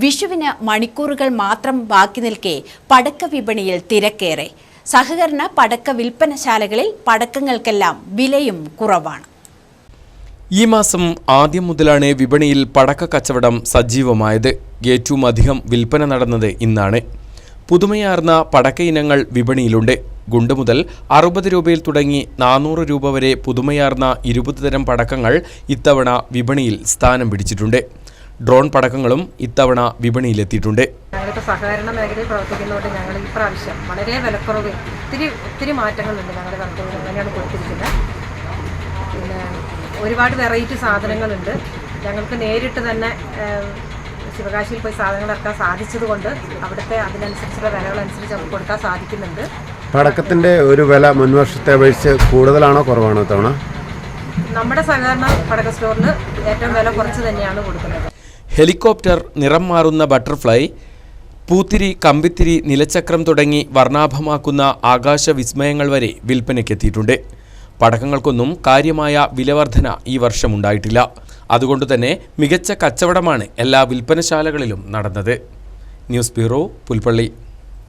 വിഷുവിന് മണിക്കൂറുകൾ മാത്രം ബാക്കി നിൽക്കെ പടക്ക വിപണിയിൽ തിരക്കേറെ. സഹകരണ പടക്ക വിൽപ്പനശാലകളിൽ പടക്കങ്ങൾക്കെല്ലാം വിലയും കുറവാണ്. ഈ മാസം ആദ്യം മുതലാണ് വിപണിയിൽ പടക്ക കച്ചവടം സജീവമായത്. ഏറ്റവും അധികം വിൽപ്പന നടന്നത് ഇന്നാണ്. പുതുമയാർന്ന പടക്ക ഇനങ്ങൾ വിപണിയിലുണ്ട്. ഗുണ്ട് മുതൽ അറുപത് രൂപയിൽ തുടങ്ങി നാനൂറ് രൂപ വരെ പുതുമയാർന്ന ഇരുപത് തരം പടക്കങ്ങൾ ഇത്തവണ വിപണിയിൽ സ്ഥാനം പിടിച്ചിട്ടുണ്ട്. ഡ്രോൺ പടക്കങ്ങളും ഇത്തവണ വിപണിയിലെത്തിയിട്ടുണ്ട്. ഞങ്ങളിപ്പോൾ സഹകരണ മേഖലയിൽ പ്രവർത്തിക്കുന്നതുകൊണ്ട് ഞങ്ങൾ ഈ പ്രാവശ്യം വളരെ വിലക്കുറവ് ഒത്തിരി ഒത്തിരി മാറ്റങ്ങളുണ്ട് ഞങ്ങളുടെ കണക്കുകൾ അങ്ങനെയാണ് കൊടുത്തിരിക്കുന്നത്. പിന്നെ ഒരുപാട് വെറൈറ്റി സാധനങ്ങളുണ്ട്. ഞങ്ങൾക്ക് നേരിട്ട് തന്നെ ശിവകാശിയിൽ പോയി സാധനങ്ങൾ ഇറക്കാൻ സാധിച്ചതുകൊണ്ട് അവിടുത്തെ അതിനനുസരിച്ചുള്ള വിലകളനുസരിച്ച് നമുക്ക് കൊടുക്കാൻ സാധിക്കുന്നുണ്ട്. പടക്കത്തിന്റെ ഒരു വില മുൻവർഷത്തെ അപേക്ഷിച്ച് കൂടുതലാണോ കുറവാണോ തവണ നമ്മുടെ സഹകരണ പടക്ക സ്റ്റോറിന് ഏറ്റവും വില കുറച്ച് തന്നെയാണ് കൊടുക്കുന്നത്. ഹെലികോപ്റ്റർ നിറം മാറുന്ന ബട്ടർഫ്ലൈ പൂത്തിരി കമ്പിത്തിരി നിലച്ചക്രം തുടങ്ങി വർണാഭമാക്കുന്ന ആകാശ വിസ്മയങ്ങൾ വരെ വിൽപ്പനയ്ക്കെത്തിയിട്ടുണ്ട്. പടക്കങ്ങൾക്കൊന്നും കാര്യമായ വിലവർധന ഈ വർഷം ഉണ്ടായിട്ടില്ല. അതുകൊണ്ട് തന്നെ മികച്ച കച്ചവടമാണ് എല്ലാ വിൽപ്പനശാലകളിലും നടന്നത്. News bureau Pulpally.